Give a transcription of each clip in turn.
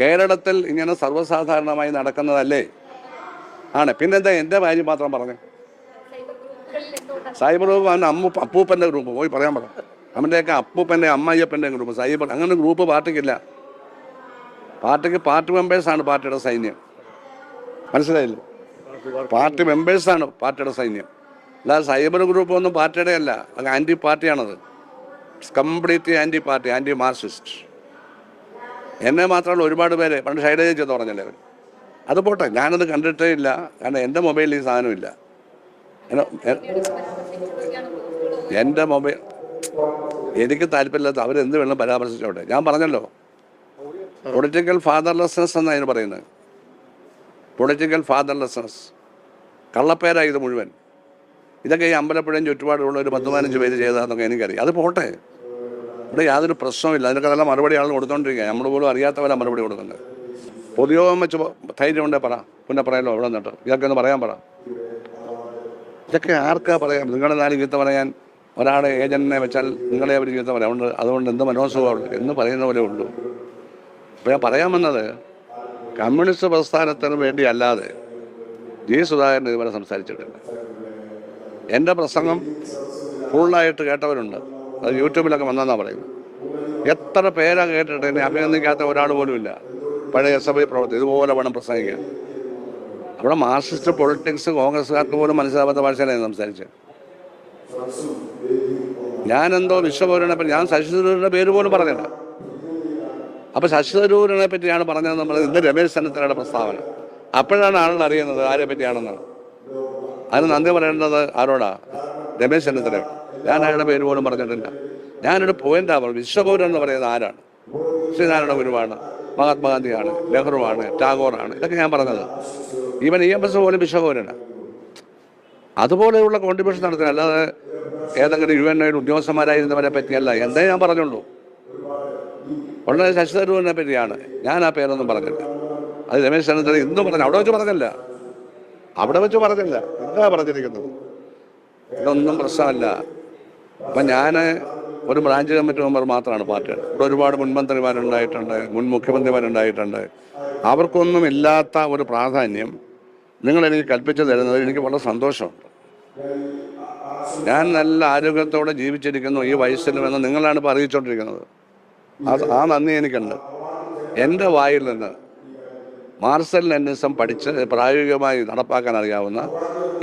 കേരളത്തിൽ ഇങ്ങനെ സർവസാധാരണമായി നടക്കുന്നതല്ലേ? ആണ്. പിന്നെന്താ എന്റെ കാര്യം മാത്രം പറഞ്ഞു. സൈബർ ഗ്രൂപ്പ് അവന്റെ അമ്മ അപ്പൂപ്പന്റെ ഗ്രൂപ്പ്. പോയി പറയാൻ പറ. അവന്റെയൊക്കെ അപ്പൂപ്പന്റെ അമ്മയ്യപ്പന്റെ ഗ്രൂപ്പ്. സൈബർ അങ്ങനെ ഗ്രൂപ്പ് പാർട്ടിക്കില്ല. പാർട്ടിക്ക് പാർട്ടി മെമ്പേഴ്സാണ് പാർട്ടിയുടെ സൈന്യം. മനസ്സിലായില്ലേ? പാർട്ടി മെമ്പേഴ്സാണ് പാർട്ടിയുടെ സൈന്യം. അല്ലാതെ സൈബർ ഗ്രൂപ്പ് ഒന്നും പാർട്ടിയുടെ അല്ല anti പാർട്ടിയാണത്. Completely anti party anti Marxist എന്നെ മാത്രമല്ല ഒരുപാട് പേര്. പണ്ട് ഷൈഡേജ് ചെന്ന് പറഞ്ഞല്ലേ അവർ അത് പോട്ടെ ഞാനത് കണ്ടിട്ടേ ഇല്ല. കാരണം എന്റെ മൊബൈലിൽ ഈ സാധനമില്ല എന്റെ മൊബൈൽ എനിക്ക് താല്പര്യമില്ലാത്ത അവരെന്ത് വേണം പരാമർശിച്ചോട്ടെ. ഞാൻ പറഞ്ഞല്ലോ. പൊളിറ്റിക്കൽ ഫാദർലെസ്നെസ് എന്നാണ് അതിന് പറയുന്നത്. പൊളിറ്റിക്കൽ ഫാദർലെസ്നെസ് കള്ളപ്പേരായി ഇത് മുഴുവൻ. ഇതൊക്കെ ഈ അമ്പലപ്പുഴയും ചുറ്റുപാടുള്ള ഒരു പത്ത് പതിനഞ്ച് പേര് ചെയ്തതെന്നൊക്കെ എനിക്കറിയാം. അത് പോട്ടെ. ഇവിടെ യാതൊരു പ്രശ്നവുമില്ല. അതിനൊക്കെ നല്ല മറുപടി ആൾ കൊടുത്തോണ്ടിരിക്കുക നമ്മൾ പോലും അറിയാത്തവരാ മറുപടി കൊടുക്കുന്നത്. പൊതുയോഗം വെച്ച് ധൈര്യം ഉണ്ടേ പറ. പിന്നെ പറയാലോ അവിടെ നിന്നിട്ട്. ഇതൊക്കെ പറയാൻ പറ. ഇതൊക്കെ ആർക്കാ പറയാം? നിങ്ങളുടെ നാല് ചീത്ത പറയാൻ ഒരാളെ ഏജന്റിനെ വെച്ചാൽ നിങ്ങളെ അവർ ചീത്ത പറയാം. അതുകൊണ്ട് അതുകൊണ്ട് എന്ത് മനോസുഖമുള്ളൂ എന്ന് പറയുന്ന പോലെ ഉള്ളൂ. അപ്പോൾ ഞാൻ പറയാൻ വന്നത് കമ്മ്യൂണിസ്റ്റ് പ്രസ്ഥാനത്തിന് വേണ്ടി അല്ലാതെ ജി സുധാകരൻ ഇതുവരെ സംസാരിച്ചിട്ടില്ല. എന്റെ പ്രസംഗം ഫുള്ളായിട്ട് കേട്ടവരുണ്ട്. അത് യൂട്യൂബിലൊക്കെ വന്നെന്നാണ് പറയുന്നത്. എത്ര പേരാ കേട്ടിട്ട് എന്നെ അഭിനന്ദിക്കാത്ത ഒരാൾ പോലും ഇല്ല. പഴയ എസ് എഫ് ഐ പ്രവർത്തി ഇതുപോലെ വേണം പ്രസംഗിക്കാൻ. അവിടെ മാർക്സിസ്റ്റ് പൊളിറ്റിക്സ് കോൺഗ്രസ്സുകാർക്ക് പോലും മനസ്സിലാവാത്ത ഭാഷയിലാണ് സംസാരിച്ചത്. ഞാനെന്തോ വിശ്വപൗരനെ പറ്റി ഞാൻ ശശി പേര് പോലും പറഞ്ഞില്ല. അപ്പോൾ ശശി തരൂരിനെ പറ്റിയാണ് പറഞ്ഞത് നമ്മൾ ഇന്ന് രമേശ് ചെന്നിത്തലയുടെ പ്രസ്താവന. അപ്പോഴാണ് ആളുകൾ അറിയുന്നത് ആരെ പറ്റിയാണെന്ന് അതിന് നന്ദി പറയേണ്ടത് ആരോടാ? രമേശ് ചെന്നിത്തല ഞാൻ അയാളുടെ പേര് പോലും പറഞ്ഞിട്ടില്ല. ഞാനൊരു പോയിന്റാ പറഞ്ഞു വിശ്വപൗരൻ എന്ന് പറയുന്നത് ആരാണ്? ശ്രീനാരായണ ഗുരുവാണ് മഹാത്മാഗാന്ധിയാണ് നെഹ്റുവാണ് ടാഗോറാണ്. ഇതൊക്കെ ഞാൻ പറഞ്ഞത്. ഈവൻ ഇ എം എസ് പോലും വിശ്വപൗരനാണ് അതുപോലെയുള്ള കോൺട്രിബ്യൂഷൻ നടത്തുന്നത് അല്ലാതെ ഏതെങ്കിലും യു എൻ ഐയുടെ ഉദ്യോഗസ്ഥന്മാരായിരുന്നവരെ പറ്റിയല്ല. എന്തേ ഞാൻ പറഞ്ഞുള്ളൂ. വളരെ ശശി തരൂരിനെ പറ്റിയാണ്. ഞാൻ ആ പേരൊന്നും പറഞ്ഞില്ല. അത് രമേശ് ചെന്നിത്തല ഇന്നും പറഞ്ഞു അവിടെ വെച്ച് പറഞ്ഞില്ല. അവിടെ വെച്ച് പറഞ്ഞില്ല. എന്താ പറഞ്ഞിരിക്കുന്നത്. ഇതൊന്നും പ്രശ്നമല്ല. അപ്പം ഞാൻ ഒരു ബ്രാഞ്ച് കമ്മിറ്റി മെമ്പർ മാത്രമാണ് പാർട്ടിയുടെ ഇവിടെ ഒരുപാട് മുൻമന്ത്രിമാരുണ്ടായിട്ടുണ്ട് മുൻ മുഖ്യമന്ത്രിമാരുണ്ടായിട്ടുണ്ട്. അവർക്കൊന്നും ഇല്ലാത്ത ഒരു പ്രാധാന്യം നിങ്ങൾ എനിക്ക് കൽപ്പിച്ചു തരുന്നത് എനിക്ക് വളരെ സന്തോഷമുണ്ട്. ഞാൻ നല്ല ആരോഗ്യത്തോടെ ജീവിച്ചിരിക്കുന്നു ഈ വയസ്സിലും വയസ്സിലുമെന്ന് നിങ്ങളാണ് ഇപ്പോൾ അറിയിച്ചുകൊണ്ടിരിക്കുന്നത് ആ നന്ദി എനിക്കുണ്ട്. എന്റെ വായിൽ നിന്ന് മാർസൽ ലെനിസം പഠിച്ച് പ്രായോഗികമായി നടപ്പാക്കാൻ അറിയാവുന്ന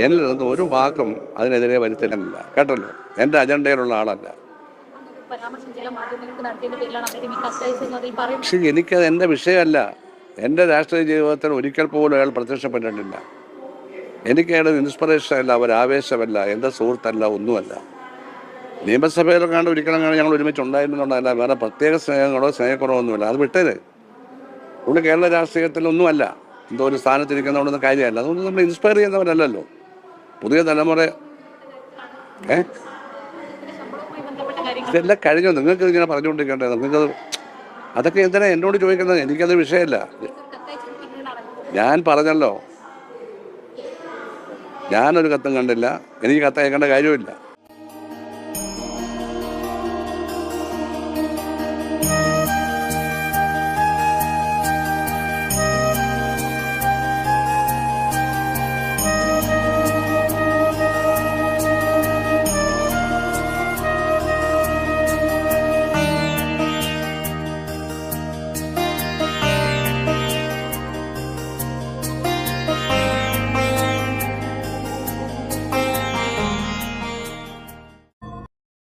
എന്നിൽ നിന്ന് ഒരു വാക്കും അതിനെതിരെ വരുത്തില്ല കേട്ടല്ലോ? എന്റെ അജണ്ടയിലുള്ള ആളല്ല. പക്ഷേ എനിക്കത് എന്റെ വിഷയമല്ല. എന്റെ രാഷ്ട്രീയ ജീവിതത്തിൽ ഒരിക്കൽ പോലും അയാൾ പ്രത്യക്ഷപ്പെട്ടിട്ടില്ല. എനിക്ക് അയാൾ ഇൻസ്പിറേഷൻ അല്ല ഒരു ആവേശമല്ല എന്റെ സുഹൃത്തല്ല ഒന്നുമല്ല. നിയമസഭയിലൊക്കെ ഒരിക്കലും ഞങ്ങൾ ഒരുമിച്ച് ഉണ്ടായിരുന്നുണ്ടല്ല വേറെ പ്രത്യേക സ്നേഹങ്ങളോ സ്നേഹക്കുറവോ ഒന്നുമില്ല അത് വിട്ടേര്. പുള്ളി കേരള രാഷ്ട്രീയത്തിലൊന്നുമല്ല. എന്തോ ഒരു സ്ഥാനത്തിരിക്കുന്നതുകൊണ്ടൊന്നും കാര്യമല്ല. അതൊന്നും നമ്മൾ ഇൻസ്പയർ ചെയ്യുന്നവരല്ലല്ലോ. പുതിയ തലമുറ ഇതെല്ലാം കഴിഞ്ഞു? നിങ്ങൾക്ക് ഇങ്ങനെ പറഞ്ഞുകൊണ്ടിരിക്കണ്ടേ? നിങ്ങൾക്ക് അതൊക്കെ എന്തിനാ എന്നോട് ചോദിക്കുന്നത്? എനിക്കത് വിഷയമല്ല. ഞാൻ പറഞ്ഞല്ലോ. ഞാനൊരു കത്തും കണ്ടില്ല. എനിക്ക് കത്തയക്കേണ്ട കാര്യമില്ല.